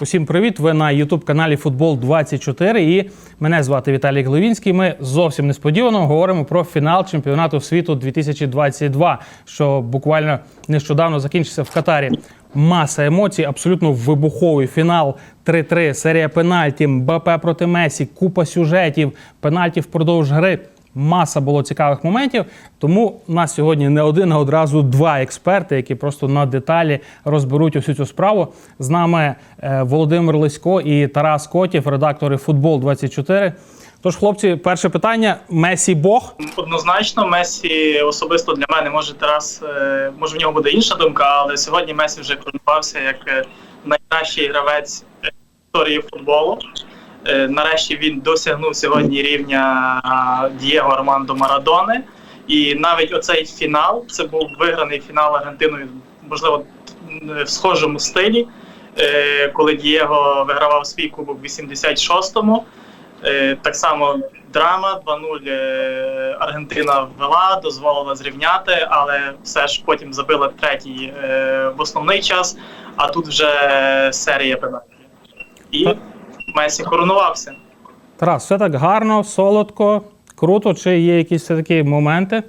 Усім привіт! Ви на youtube каналі Футбол 24 і мене звати Віталій Гловінський. Ми зовсім несподівано говоримо про фінал чемпіонату світу 2022, що буквально нещодавно закінчився в Катарі. Маса емоцій, абсолютно вибуховий фінал 3-3, серія пенальті, МБП проти Месі, купа сюжетів, пенальті впродовж гри. Маса було цікавих моментів. Тому у нас сьогодні не один, а одразу два експерти, які просто на деталі розберуть усю цю справу. З нами е, Володимир Лисько і Тарас Котів, редактори Футбол 24 Тож, хлопці, перше питання: Месі Бог. Однозначно, Месі особисто для мене може Тарас, е, може в нього буде інша думка, але сьогодні Месі вже коронувався як е, найкращий гравець історії футболу. Е, Нарешті він досягнув сьогодні рівня Дієго Армандо Марадони. І навіть оцей фінал це був виграний фінал Аргентиною, можливо, в схожому стилі, е, коли Дієго вигравав свій кубок в 86-му. Е, Так само драма 2-0 е, Аргентина ввела, дозволила зрівняти, але все ж потім забила третій в основний час, а тут вже серія пенальтів. І Месі коронувався. Тарас, все так гарно, солодко, круто. Чи є якісь все такі моменти?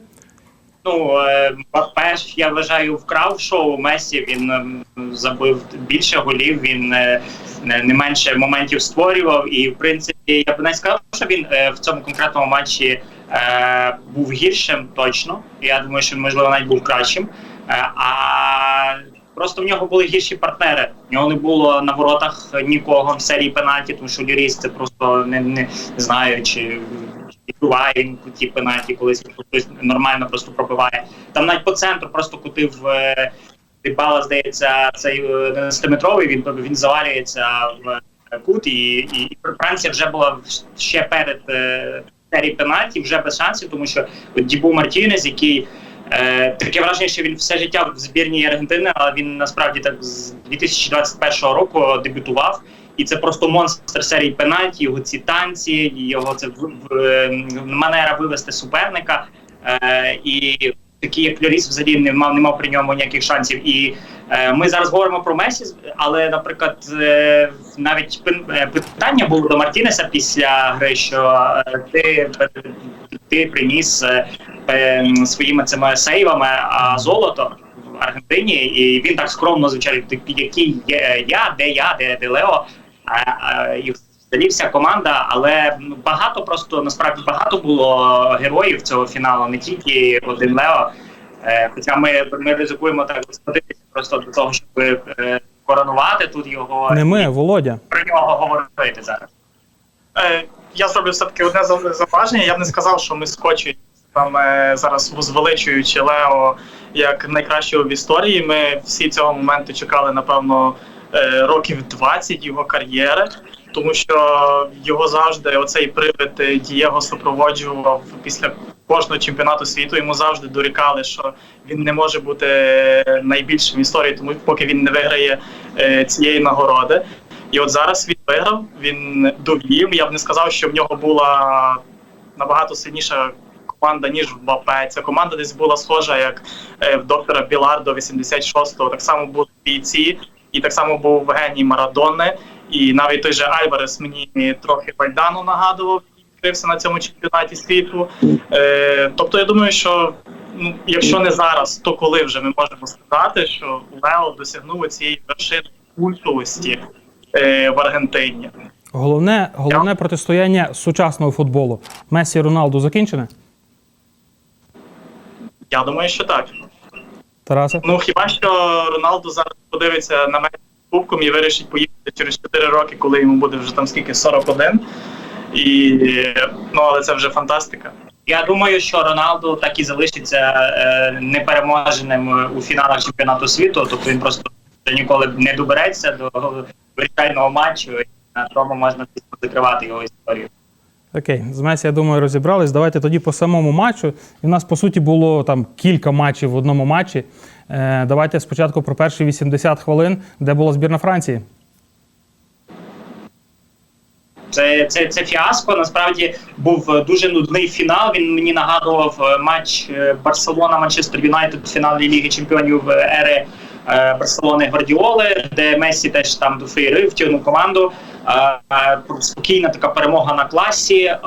Ну, е, перш я вважаю, вкрав шоу Месі. Він ем, забив більше голів, він е, не менше моментів створював. І в принципі, я б не сказав, що він е, в цьому конкретному матчі е, був гіршим точно. Я думаю, що можливо навіть був кращим. Е, а просто в нього були гірші партнери. В нього не було на воротах нікого в серії пенальті, тому що Ліріс це просто не, не знаю, чи відбиває ті пенальті, колись хтось нормально просто пробиває. Там навіть по центру просто кутив е, Дебала, здається, цей е, 11-метровий, він, він завалюється в е, кут, і, і Франція вже була ще перед е, серії пенальті, вже без шансів, тому що Дібу Мартінес, який Е, таке враження, що він все життя в збірній Аргентини, але він насправді так з 2021 року дебютував. І це просто монстр серії пенальті, його ці танці, його це в, в, е, манера вивести суперника. Е, і такий як Льоріс взагалі не мав, не мав при ньому ніяких шансів. І е, ми зараз говоримо про Месі, але, наприклад, е, навіть е, питання було до Мартінеса після гри, що е, ти, ти приніс своїми цими сейвами а, золото в Аргентині, і він так скромно звичайно, який є я, де я, де, де Лео. А, а, і взагалі вся команда, але багато просто насправді багато було героїв цього фіналу, не тільки один Лео. Е, хоча ми, ми ризикуємо так сходитися просто до того, щоб е, коронувати тут його Не ми, Володя. про нього говорити зараз. Е, Я зроблю все-таки одне зауваження. Я б не сказав, що ми скочуємо там е, зараз возвеличуючи Лео як найкращого в історії. Ми всі цього моменту чекали, напевно, е, років 20 його кар'єри. Тому що його завжди оцей привид е, Дієго супроводжував після кожного чемпіонату світу. Йому завжди дорікали, що він не може бути найбільшим в історії, тому поки він не виграє е, цієї нагороди. І от зараз він виграв, він довів. Я б не сказав, що в нього була набагато сильніша команда, ніж в Мбаппе. Ця команда десь була схожа, як е, в доктора Білардо 86-го. Так само були бійці, і так само був геній Марадони. І навіть той же Альварес мені трохи Вальдану нагадував, який відкрився на цьому чемпіонаті світу. Е, тобто, я думаю, що ну, якщо не зараз, то коли вже ми можемо сказати, що Лео досягнув цієї вершини культовості е, в Аргентині. Головне, головне протистояння сучасного футболу. Месі Роналду закінчене? Я думаю, що так. Тарасе? Ну хіба що Роналду зараз подивиться на мене з кубком і вирішить поїхати через 4 роки, коли йому буде вже там скільки 41. І ну але це вже фантастика. Я думаю, що Роналду так і залишиться е, непереможеним у фіналах чемпіонату світу. Тобто він просто ніколи не добереться до вирішального матчу, і на тому можна закривати його історію. Окей, з Месі, я думаю, розібрались. Давайте тоді по самому матчу. І в нас, по суті, було там кілька матчів в одному матчі. Е, давайте спочатку про перші 80 хвилин, де була збірна Франції. Це, це, це фіаско. Насправді був е, дуже нудний фінал. Він мені нагадував е, матч е, Барселона Манчестер Юнайтед в фіналі Ліги Чемпіонів ери Барселони Гвардіоли, де Месі теж там до фейри втягнув команду. Е, спокійна така перемога на класі, е,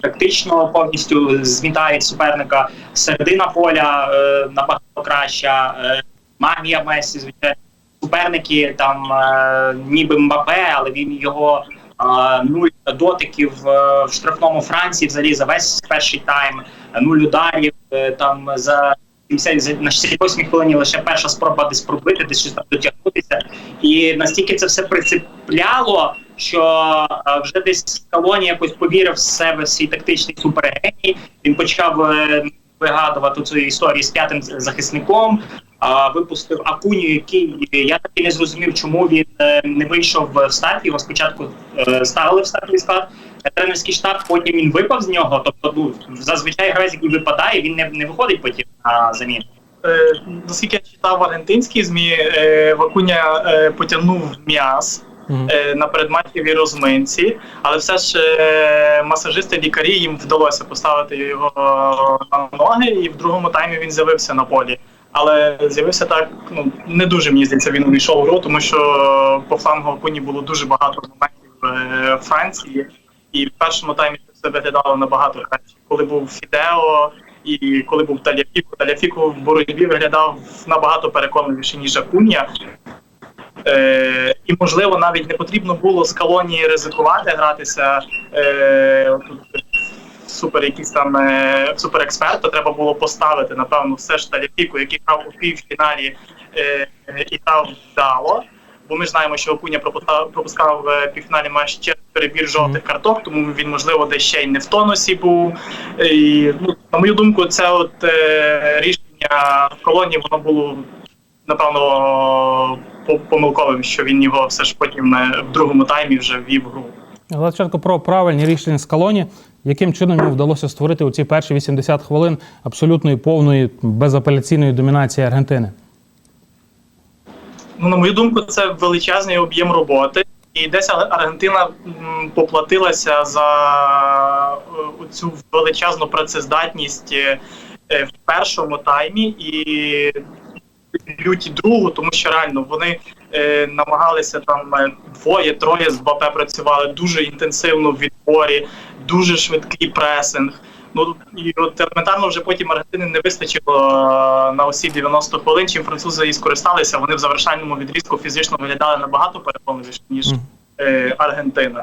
тактично повністю змітають суперника. Середина поля е, набагато краща. Магія Месі, звичайно. Суперники там ніби Мбапе, але він його нуль дотиків в штрафному Франції взагалі за весь перший тайм, нуль ударів там за 70, на 68 й хвилині лише перша спроба десь пробити, десь щось там дотягнутися. І настільки це все прицепляло, що е, вже десь Скалоні якось повірив в себе в свій тактичний супергеній. Він почав е, вигадувати цю історію з п'ятим захисником. Випустив Акунію, який я так і не зрозумів, чому він е, не вийшов в старт. Його спочатку ставили в стартовий склад. Тренерський штаб, потім він випав з нього. Тобто, ну зазвичай гравець, який випадає, він не, не виходить потім на заміну. Е, Наскільки я читав аргентинські ЗМІ, е, Вакуня е, потягнув м'яз е, на передматчевій розминці, але все ж е, масажисти лікарі їм вдалося поставити його на ноги, і в другому таймі він з'явився на полі. Але з'явився так, ну не дуже мені здається, він увійшов у гру, тому що по флангу Акуні було дуже багато моментів е, Франції, і в першому таймі це все виглядало набагато краще. Коли був Фідео і коли був Таляфіко, Таляфіко в боротьбі виглядав набагато переконливіше, ніж Акунія. Е, і можливо навіть не потрібно було з колонії ризикувати гратися е, супер якийсь там е, супер експерта. Треба було поставити напевно все ж Таляфіку, який грав у півфіналі е, і грав вдало. Бо ми ж знаємо, що Окуня пропускав, в півфіналі матч через перебір жовтих карток, тому він можливо десь ще й не в тонусі був. І, ну, на мою думку, це от е, рішення в колонії воно було напевно по- помилковим, що він його все ж потім е, в другому таймі вже ввів гру. Але спочатку про правильні рішення з Скалоні, яким чином йому вдалося створити у ці перші 80 хвилин абсолютної повної безапеляційної домінації Аргентини. Ну, на мою думку, це величезний об'єм роботи. І десь Аргентина поплатилася за е, цю величезну працездатність е, е, в першому таймі і люті другу, тому що реально вони намагалися там двоє-троє з БАП працювали дуже інтенсивно в відборі, дуже швидкий пресинг. Ну і от елементарно вже потім Аргентини не вистачило е, на усі 90 хвилин. Чим французи і скористалися, вони в завершальному відрізку фізично виглядали набагато переконливіше, ніж е, Аргентина.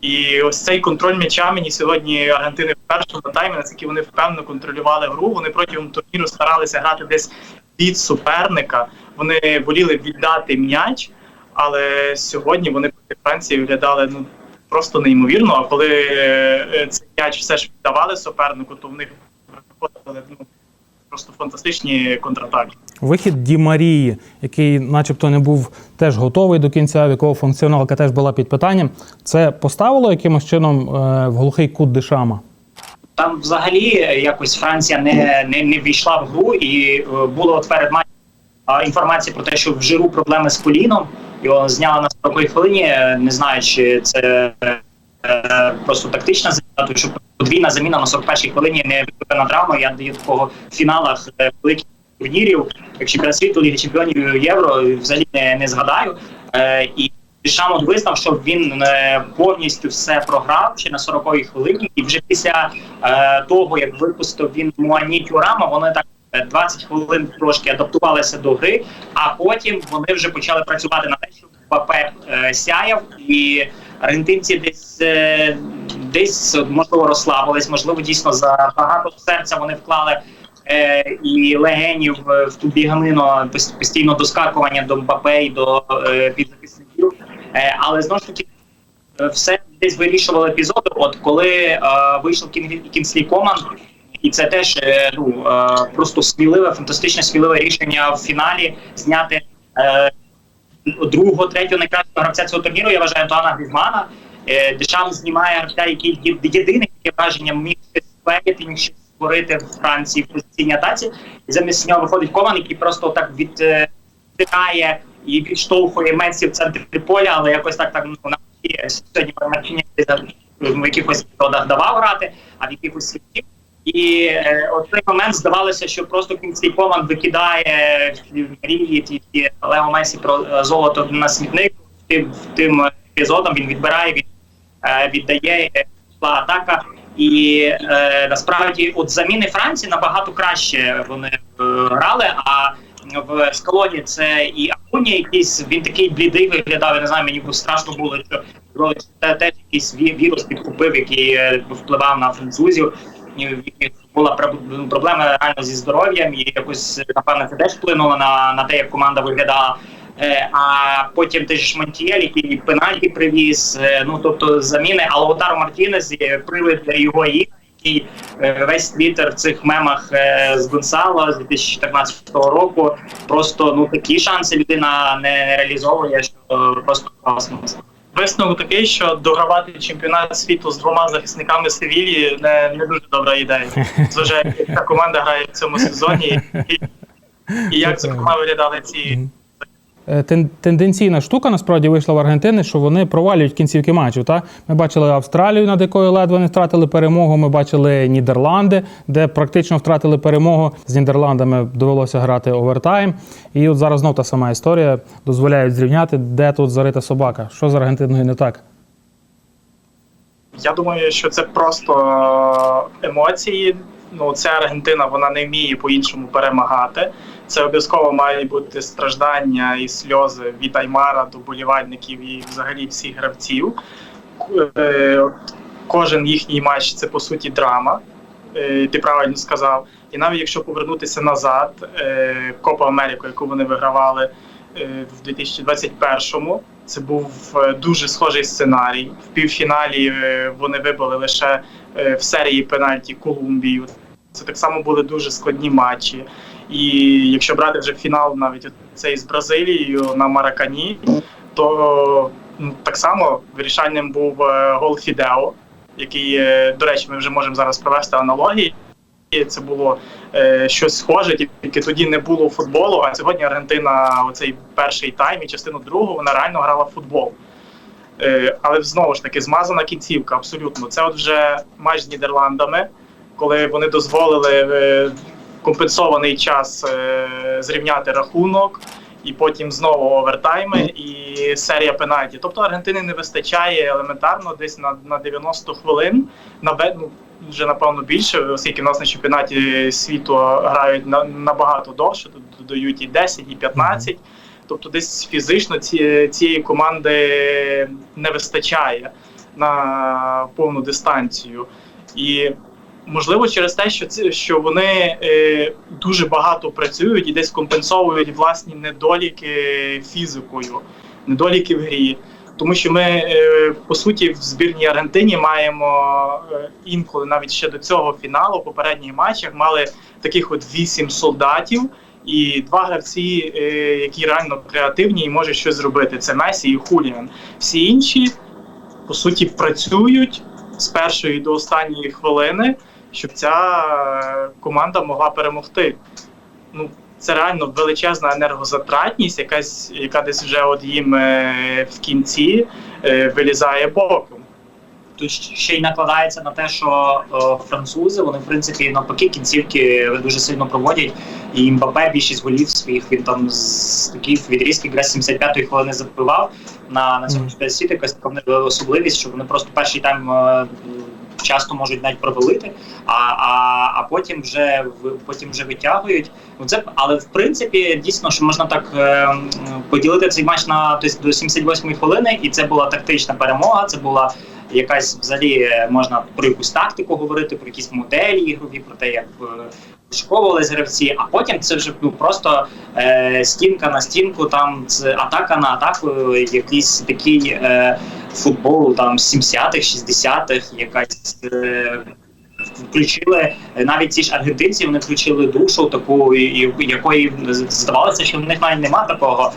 І ось цей контроль м'яча мені сьогодні Аргентини в першому таймі, наскільки вони впевнено контролювали гру. Вони протягом турніру старалися грати десь від суперника. Вони воліли віддати м'яч, але сьогодні вони проти Франції виглядали ну просто неймовірно. А коли е, е, цей м'яч все ж віддавали супернику, то в них виходили ну, просто фантастичні контратаки. Вихід Ді Марії, який, начебто, не був теж готовий до кінця, в якого функціоналка теж була під питанням, це поставило якимось чином е, в глухий кут Дешама. Там взагалі якось Франція не, не, не війшла в гру, і було от перед матчем інформація про те, що в жиру проблеми з коліном. Його зняли на 40-й хвилині. Не знаю, чи це е, просто тактична заміна, що подвійна заміна на 41-й хвилині не викликана травма. Я даю такого в фіналах е, великих турнірів, як чемпіонат світу, Ліги чемпіонів Євро, взагалі не, не згадаю. Е, і Дешам от визнав, що він повністю все програв ще на 40-й хвилині, і вже після того, як випустив він Муані Тюрама, вони так 20 хвилин трошки адаптувалися до гри, а потім вони вже почали працювати на те, щоб Папе е, сяяв, і аргентинці десь е, десь можливо розслабились, можливо, дійсно за багато серця вони вклали. Е, і легенів е, в ту біганину постійно доскакування до Мбапе і до е, підзахисників. Е, але знову ж таки е, все десь вирішували епізоди. От коли е, вийшов Кін- Кінслі Коман, і це теж е, ну е, просто сміливе, фантастичне сміливе рішення в фіналі зняти е, другого, третього найкращого гравця цього турніру. Я вважаю Антуана Грізмана. Дешам знімає гравця, який єдиний враження міг сперети, міг щось створити в Франції в позиційній атаці. І замість нього виходить Коман, який просто так від е, і відштовхує Месі в центрі поля, але якось так так ну, на сьогодні Марчині в якихось епізодах давав грати, а в якихось І е, от той момент здавалося, що просто кінці команд викидає мрії ті, ті Лео Месі про е, золото на смітник. Тим, тим епізодом він відбирає, він е, віддає е, пішла атака. І е, насправді, от заміни Франції набагато краще вони е, грали. А в скалоні це і Акуні, якийсь він такий блідий виглядав. Я не знаю, мені страшно було, що Рович теж якийсь вірус підхопив, який е, впливав на французів. І була проб- проблема реально зі здоров'ям, і якось напевно це теж вплинуло на, на те, як команда виглядала. Е, а потім ти ж Монтієль, який пенальті привіз. е, ну тобто заміни, а Лаутаро Мартінес є привид його ігор, який е, весь твіттер в цих мемах е, з Гонсало з 2014 року. Просто ну такі шанси людина не реалізовує, що е, просто класно. Висновок такий, що догравати чемпіонат світу з двома захисниками Севілії не, не дуже добра ідея. Зважаючи, яка команда грає в цьому сезоні, і, і як зокрема виглядали ці Тенденційна штука насправді вийшла в Аргентини, що вони провалюють кінцівки матчів. Та? Ми бачили Австралію, над якою ледве не втратили перемогу. Ми бачили Нідерланди, де практично втратили перемогу. З Нідерландами довелося грати овертайм. І от зараз знов та сама історія. Дозволяють зрівняти, де тут зарита собака. Що з Аргентиною не так? Я думаю, що це просто е, емоції. Ну, ця Аргентина вона не вміє по-іншому перемагати. Це обов'язково мають бути страждання і сльози від Аймара до болівальників і взагалі всіх гравців. Е, Кожен їхній матч це по суті драма. Е, Ти правильно сказав. І навіть якщо повернутися назад, е, Копа Америку, яку вони вигравали в 2021-му, це був е, дуже схожий сценарій. В півфіналі е, вони вибили лише е, в серії пенальті Колумбію. Це так само були дуже складні матчі. І якщо брати вже фінал, навіть цей з Бразилією на Маракані, то ну, так само вирішальним був гол Фідео, який, до речі, ми вже можемо зараз провести аналогії. Це було щось схоже, тільки тоді не було футболу. А сьогодні Аргентина, оцей перший тайм і частину другу, вона реально грала в футбол. Е, але знову ж таки, змазана кінцівка, абсолютно. Це от вже матч з Нідерландами, коли вони дозволили е, компенсований час е, зрівняти рахунок, і потім знову овертайми і серія пенальті. Тобто Аргентини не вистачає елементарно десь на, на 90 хвилин. На ну, вже напевно більше, оскільки в нас на чемпіонаті світу грають на, набагато довше, тут додають і 10, і 15. Тобто десь фізично ці, цієї команди не вистачає на повну дистанцію. І можливо через те, що ці, що вони е, дуже багато працюють і десь компенсовують власні недоліки фізикою, недоліки в грі. Тому що ми е, по суті в збірній Аргентині маємо е, інколи навіть ще до цього фіналу, в попередніх матчах мали таких от вісім солдатів. І два гравці, е, які реально креативні і можуть щось зробити. Це Месі і Хуліан. Всі інші, по суті, працюють з першої до останньої хвилини, щоб ця е, команда могла перемогти. Ну, це реально величезна енергозатратність, якась, яка десь вже от їм е, в кінці е, вилізає боком. Тут ще й накладається на те, що е, французи вони в принципі навпаки кінцівки дуже сильно проводять. І Мбапе більшість голів своїх він там з таких відрізків якраз 75-ї хвилини забивав на, на цьому чемпіонаті. Якась така особливість, що вони просто перший тайм е, часто можуть навіть провалити, а, а, а потім вже потім вже витягують. Ну це але в принципі дійсно що можна так е, поділити цей матч на тобто, до 78-ї хвилини, і це була тактична перемога. Це була якась взагалі е, можна про якусь тактику говорити, про якісь моделі ігрові, про те, як е, вишковувались гравці, а потім це вже ну, просто е, стінка на стінку, там це атака на атаку, якийсь такий е, футбол там 70-х, 60-х, якась. Е, Включили е, навіть ці ж аргентинці, вони включили душу, таку якої здавалося, що в них навіть нема такого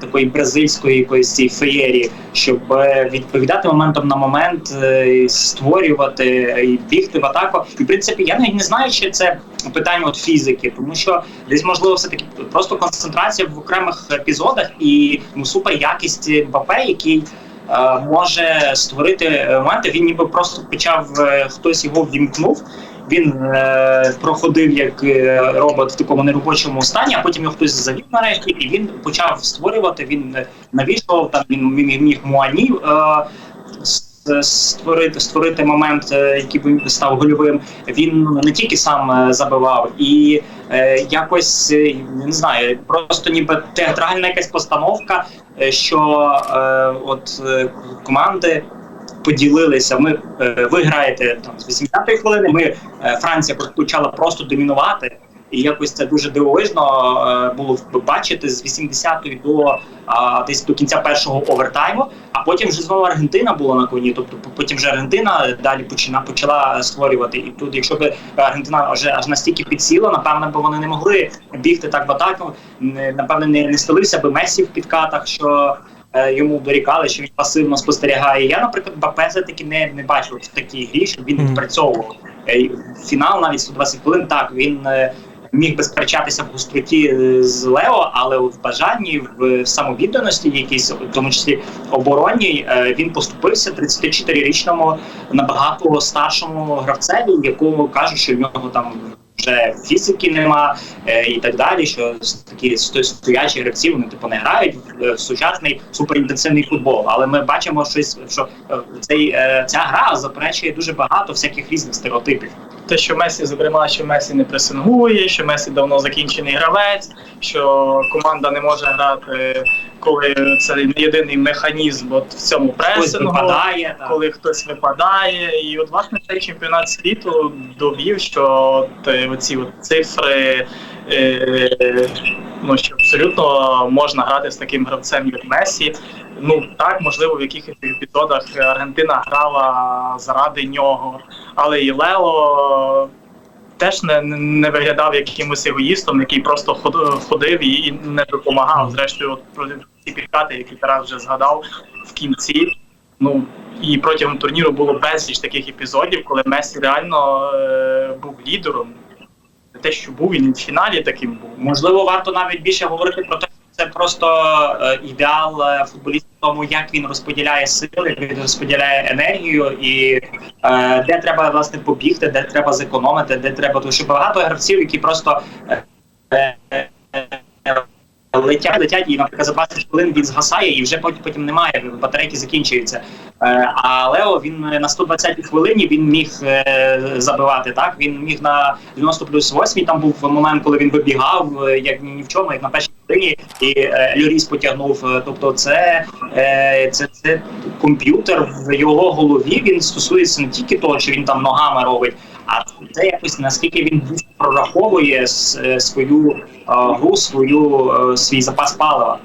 такої бразильської якоїсь цієї феєрії, щоб е, відповідати моментом на момент, е, створювати і бігти в атаку. І в принципі, я навіть не знаю, чи це питання от фізики, тому що десь можливо все таки просто концентрація в окремих епізодах і ну супер якість Мбапе, який. е, Може створити моменти. Він ніби просто почав е, хтось його ввімкнув, він е, проходив як е, робот в такому неробочому стані, а потім його хтось завів нарешті, і він почав створювати. Він е, навішував там. Він міг, міг муані е, створити створити момент, е, який би став гольовим. Він не тільки сам е, забивав, і е, якось е, не знаю, просто ніби театральна якась постановка, е, що е, от е, команди поділилися. Ми е, ви граєте там з 80-ї хвилини. Ми е, Франція почала просто домінувати. І якось це дуже дивовижно е, було бачити з 80-ї до а, десь до кінця першого овертайму. А потім вже знову Аргентина була на коні. Тобто потім вже Аргентина далі почина почала створювати. І тут, якщо б Аргентина вже аж настільки підсіла, напевно, б вони не могли бігти так в атаку. Напевно, не, не стелився би Месі в підкатах, що йому дорікали, що він пасивно спостерігає. Я, наприклад, Бапе все-таки не, не бачив в такій грі, щоб він відпрацьовував. Е, Фінал навіть 120 хвилин. Так він е, міг би сперечатися в гостроті е, з Лео, але в бажанні, в самовідданості, якійсь, в тому числі оборонній, е, він поступився 34-річному набагато старшому гравцеві, якому кажуть, що в нього там. Вже фізики нема е, і так далі. Що такі стоячі гравці вони типу не грають в, е, в сучасний суперінтенсивний футбол. Але ми бачимо щось, що е, цей е, ця гра заперечує дуже багато всяких різних стереотипів. те, що Месі, зокрема, що Месі не пресингує, що Месі давно закінчений гравець, що команда не може грати, коли це не єдиний механізм от в цьому Хтось пресингу. випадає. коли хтось випадає. І от власне цей чемпіонат світу довів, що от, е, оці от цифри. Е, ну, що абсолютно можна грати з таким гравцем, як Месі. Ну так, можливо, в якихось епізодах Аргентина грала заради нього, але і Лео теж не, не виглядав якимось егоїстом, який просто ход- ходив і, і не допомагав. Зрештою, от про ці підкати, які Тарас вже згадав в кінці. Ну і протягом турніру було безліч таких епізодів, коли Месі реально е, був лідером. Те, що був, він в фіналі таким був. Можливо, варто навіть більше говорити про те, це просто е, ідеал е, футболіста в тому, як він розподіляє сили, як він розподіляє енергію, і е, де треба власне побігти, де треба зекономити, де треба тому що багато гравців, які просто летять, летять, і наприклад за 20 хвилин він згасає, і вже потім, потім немає, батарейки закінчуються. А Лео він на 120 хвилині він міг забивати. Так він міг на 90 плюс 8, Там був момент, коли він вибігав, як ні в чому, як на першій хвилині, і е, Люріс потягнув. Е, Тобто, це, е, це, це комп'ютер в його голові. Він стосується не тільки того, що він там ногами робить. А це якось наскільки він прораховує е, свою е, гру, свою е, свій запас палива.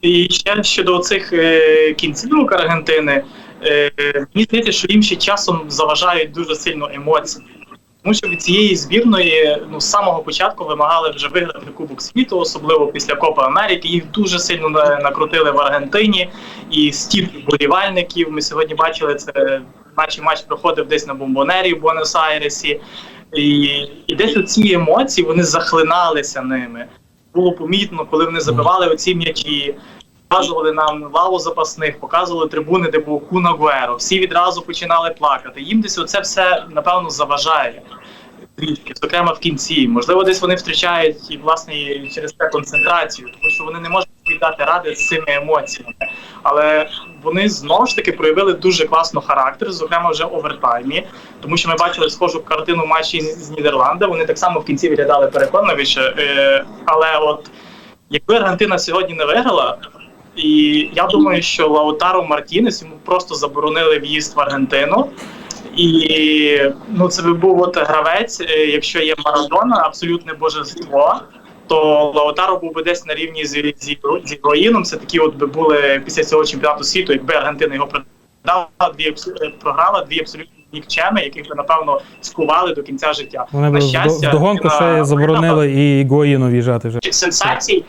І ще щодо цих е, кінцівок Аргентини, е, мені здається, що їм ще часом заважають дуже сильно емоції. Тому що від цієї збірної ну, з самого початку вимагали вже виграти Кубок світу, особливо після Копа Америки. Їх дуже сильно накрутили в Аргентині. І стільки болівальників. Ми сьогодні бачили це, наче матч проходив десь на бомбонері в Буенос-Айресі. І, і десь оці емоції вони захлиналися ними. Було помітно, коли вони забивали оці м'ячі. Показували нам лаву запасних, показували трибуни, де був Куна Гуеро. Всі відразу починали плакати. Їм десь оце все напевно заважає трішки, зокрема в кінці. Можливо, десь вони втрачають і власне через це концентрацію, тому що вони не можуть віддати ради з цими емоціями. Але вони знову ж таки проявили дуже класно характер, зокрема вже овертаймі, тому що ми бачили схожу картину матчі з Нідерланда. Вони так само в кінці виглядали переконливіше. Е, але от якби Аргентина сьогодні не виграла. І я думаю, що Лаутаро Мартінес йому просто заборонили в'їзд в Аргентину. І ну це би був от гравець, е, якщо є Марадона, абсолютне божество, то Лаутаро був би десь на рівні з, з, з Ігоїном. Це такі от би були після цього чемпіонату світу, якби Аргентина його продала, дві е, програла, дві абсолютно нікчеми, яких би напевно скували до кінця життя. Вони На щастя, до- вдогонку ще заборонили і Гуаїну в'їжджати вже. сенсацій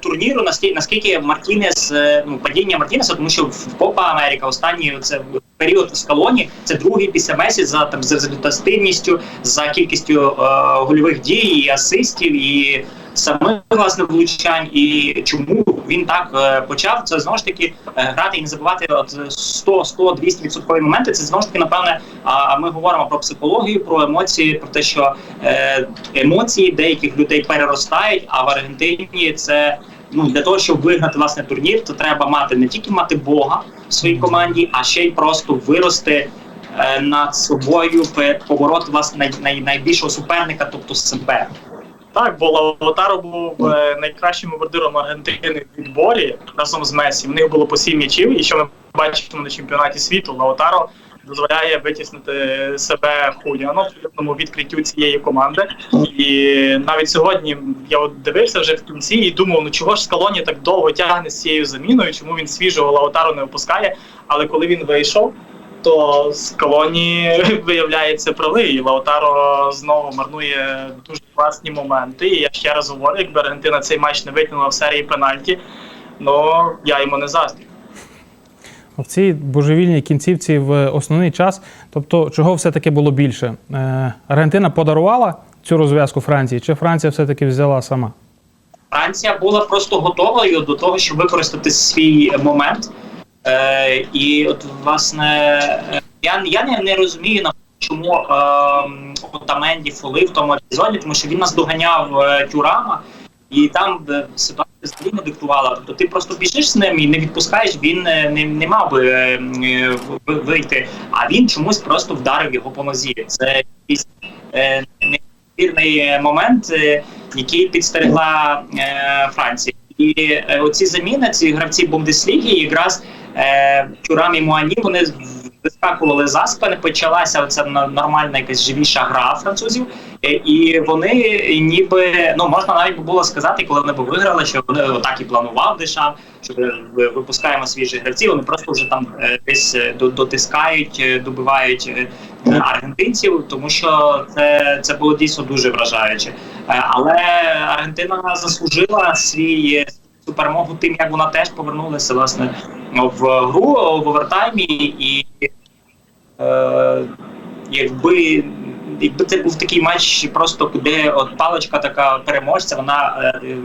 турніру, наскільки, наскільки Мартінес, е, ну падіння Мартінеса, тому що в Копа Америка останній це період в скалоні, це другий після Месі за там за результативністю, за кількістю е, гольових дій і асистів, і самих власне влучань, і чому він так е, почав. Це знову ж таки е, грати і не забувати от 100, 100, 200 відсоткові моменти. Це знову ж таки, напевне, а ми говоримо про психологію, про емоції, про те, що е, емоції деяких людей переростають. А в Аргентині це ну для того, щоб виграти власне турнір, то треба мати не тільки мати Бога в своїй команді, а ще й просто вирости над собою, побороти власне най, най, найбільшого суперника, тобто себе. Так, бо Лаутаро був е, найкращим бомбардиром Аргентини в відборі разом з Месі. В них було по сім м'ячів, і що ми бачимо на чемпіонаті світу, Лаутаро дозволяє витіснити себе Хуліано в відкриттю цієї команди. І навіть сьогодні я от дивився вже в кінці і думав, ну чого ж Скалоні так довго тягне з цією заміною, чому він свіжого Лаутаро не випускає. Але коли він вийшов, то Скалоні виявляється правий. І Лаутаро знову марнує дуже класні моменти. І я ще раз говорю, якби Аргентина цей матч не витягнула в серії пенальті, ну я йому не заздрю. В цій божевільній кінцівці в основний час. Тобто, чого все-таки було більше? Е, Аргентина подарувала цю розв'язку Франції, чи Франція все-таки взяла сама? Франція була просто готовою до того, щоб використати свій момент. Е, і от, власне, е, я, я не, не розумію, на чому е, Отаменді фоли в тому епізоді, тому що він нас доганяв е, тюрама, і там е, ситуація не диктувала. Тобто ти просто біжиш з ним і не відпускаєш, він е, не, не мав би е, е, вийти, а він чомусь просто вдарив його по нозі. Це якийсь е, неймовірний момент, е, який підстерегла е, Франція. І е, оці заміни, ці гравці Бундесліги, якраз е, Тюрам і Муані, вони вискакували за спини, почалася оця нормальна якась живіша гра французів, е, і вони ніби ну можна навіть було сказати, коли вони б виграли, що вони отак і планував Дешам, що ви- випускаємо свіжих гравців, вони просто вже там е, десь е, до- дотискають, е, добивають е, аргентинців, тому що це, це було дійсно дуже вражаюче. Е, Але Аргентина заслужила свій цю перемогу тим, як вона теж повернулася власне в гру в овертаймі, і е, якби. Якби це був такий матч, просто де от паличка така переможця, вона е,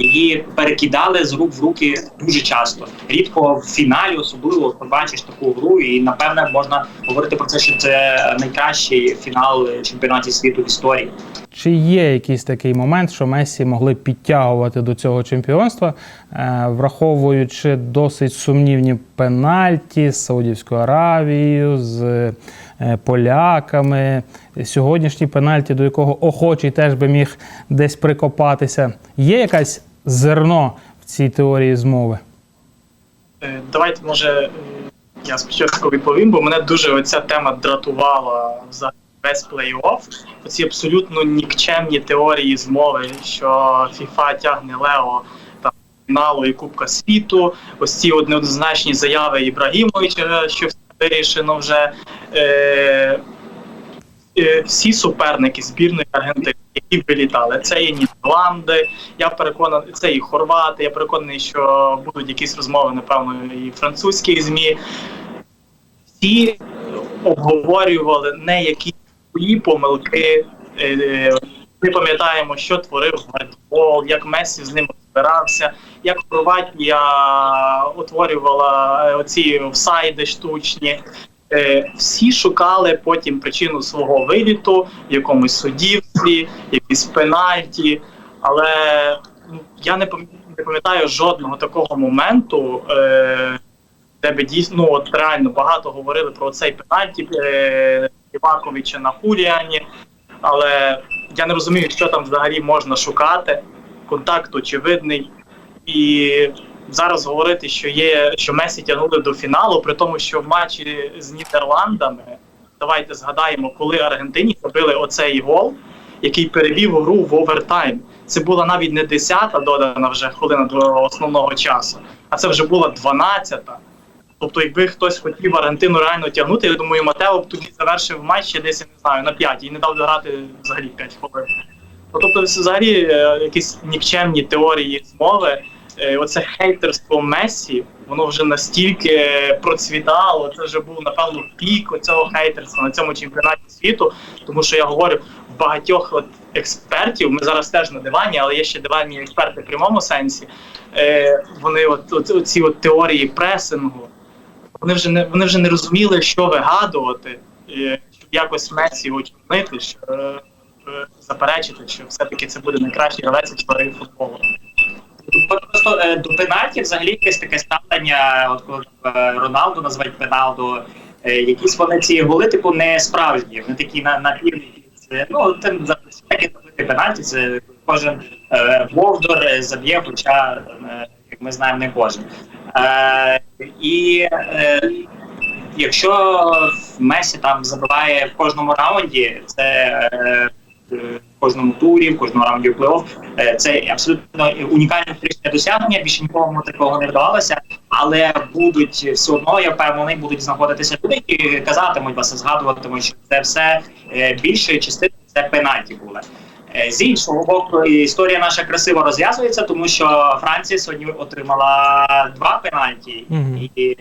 її перекидали з рук в руки дуже часто. Рідко в фіналі, особливо побачиш таку гру, і напевне можна говорити про це, що це найкращий фінал чемпіонатів світу в історії. Чи є якийсь такий момент, що Месі могли підтягувати до цього чемпіонства, е, враховуючи досить сумнівні пенальті з Саудівською Аравією, з е, поляками, сьогоднішні пенальті, до якого охочий теж би міг десь прикопатися. Є якась зерно в цій теорії змови? Е, Давайте, може, е, я спочатку відповім, бо мене дуже оця тема дратувала за весь плей-офф. Оці абсолютно нікчемні теорії змови, що FIFA тягне Лео там фіналу і Кубка світу. Ось ці от неоднозначні заяви Ібрагімовича, що все вирішено вже. Е, всі суперники збірної Аргентини, які вилітали, це і Нідерланди. Я переконаний, це і Хорвати. Я переконаний, що будуть якісь розмови, напевно, і французькі змі. Всі обговорювали не якісь свої помилки. Е, Ми пам'ятаємо, що творив Гвардіол, як Месі з ним розбирався, як Хорватія утворювала е, оці офсайди штучні. Е, Всі шукали потім причину свого виліту в якомусь судівстві, якісь пенальті. Але я не не пам'ятаю жодного такого моменту, е, де би дійсно ну, от реально багато говорили про цей пенальті е, Іваковича на Хуліані. Але я не розумію, що там взагалі можна шукати. Контакт очевидний. І зараз говорити, що є, що Месі тягнули до фіналу, при тому, що в матчі з Нідерландами, давайте згадаємо, коли Аргентині забили оцей гол, який перевів гру в овертайм. Це була навіть не 10-та додана вже хвилина до основного часу, а це вже була 12-та. Тобто, якби хтось хотів Аргентину реально тягнути, я думаю, Матео б тоді завершив матч десь, я не знаю, на 5 і не дав дограти взагалі 5 хвилин. Ну, тобто, взагалі е, якісь нікчемні теорії змови. Е, Оце хейтерство Месі, воно вже настільки процвітало. Це вже був напевно пік цього хейтерства на цьому чемпіонаті світу. Тому що я говорю, в багатьох от експертів. Ми зараз теж на дивані, але є ще диванні експерти в прямому сенсі. Е, вони от, от, ці от теорії пресингу. Вони вже не вони вже не розуміли, що вигадувати, і, щоб якось Месі очорнити, що е, е, заперечити, що все-таки це буде найкращий гравець історії футболу. Просто е, до пенальті взагалі якесь таке ставлення, от коли е, Роналду називають пеналду, е, якісь вони ці голи, типу, не справжні, вони такі на, на Ну, тим забити пенальті, це кожен Вовдор заб'є, хоча, як ми знаємо, не кожен. Е, і е, якщо Месі там забиває в кожному раунді, це е, в кожному турі, в кожному раунді плей-офф, Е, Це абсолютно унікальне історичне досягнення. Більше нікому такого не вдавалося, але будуть все одно, я впевнений, будуть знаходитися люди, які казатимуть вас, згадуватимуть, що це все е, більшою частиною це пенальті були. Е, З іншого боку, історія наша красиво розв'язується, тому що Франція сьогодні отримала два пенальті, Мгм. і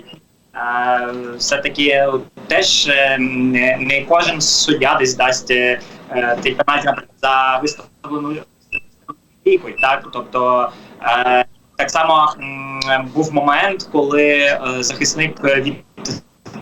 все-таки теж е, не, кожен суддя десь дасть е, цей пенальті, наприклад, за виставлену лікою. так тобто е, так само був момент, коли е, захисник від,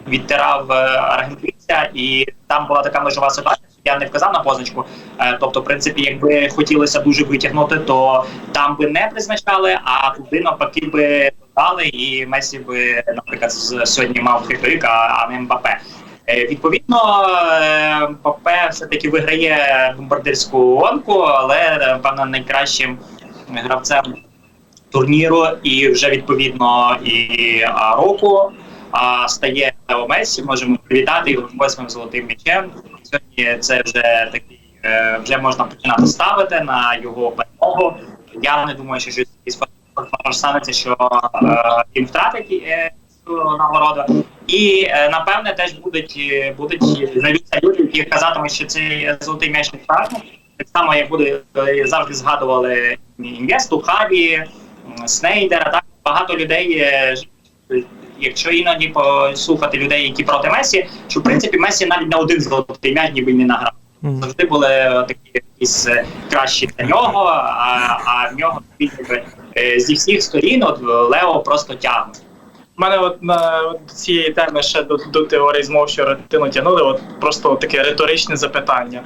відтирав е, аргентинця, і там була така межова ситуація. Я не вказав на позначку. Е, тобто, в принципі, якби хотілося дуже витягнути, то там би не призначали, а туди навпаки би додали, і Месі би, наприклад, сьогодні мав хитрик, а, не Мбапе. Е, Відповідно, е, Мбапе все-таки виграє бомбардирську гонку, але напевно найкращим гравцем турніру і вже відповідно і року а, стає Лео Месі. Можемо привітати його восьмим золотим м'ячем. Сьогодні це вже такий е, вже можна починати ставити на його перемогу. Я не думаю, що щось станеться, що е, він втратить е, цю нагороду. І напевне теж будуть будуть знайдуться люди, які казатимуть, що цей золотий м'яч не втратний. Так само, як буде завжди згадували Інвесту, Хабі, Снейдера, так багато людей. Якщо іноді послухати людей, які проти Месі, що в принципі Месі навіть на один золотий м'яч ніби не награв. Завжди були е, такі якісь е, кращі для нього, а, а в нього ніби, е, зі всіх сторін от Лео просто тягне. У мене от на цієї теми ще до, до теорії змов, що ретину тягнули, от просто таке риторичне запитання.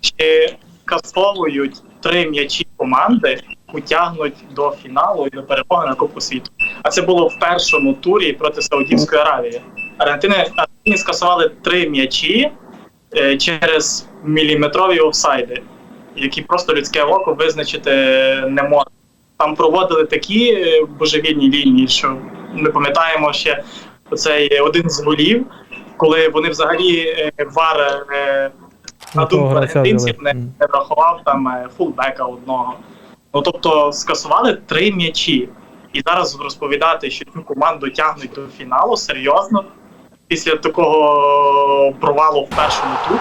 Чи касовують три м'ячі команди, тягнуть до фіналу і до перемоги на Кубку світу? А це було в першому турі проти Саудівської Аравії. Аргентини, Аргентині скасували три м'ячі е, через міліметрові офсайди, які просто людське око визначити не може. Там проводили такі е, божевільні лінії, що ми пам'ятаємо ще оцей один з голів, коли вони взагалі е, вар е, на думку аргентинців не, не врахував там е, фулбека одного. Ну тобто скасували три м'ячі. І зараз розповідати, що цю команду тягнуть до фіналу серйозно після такого провалу в першому турі.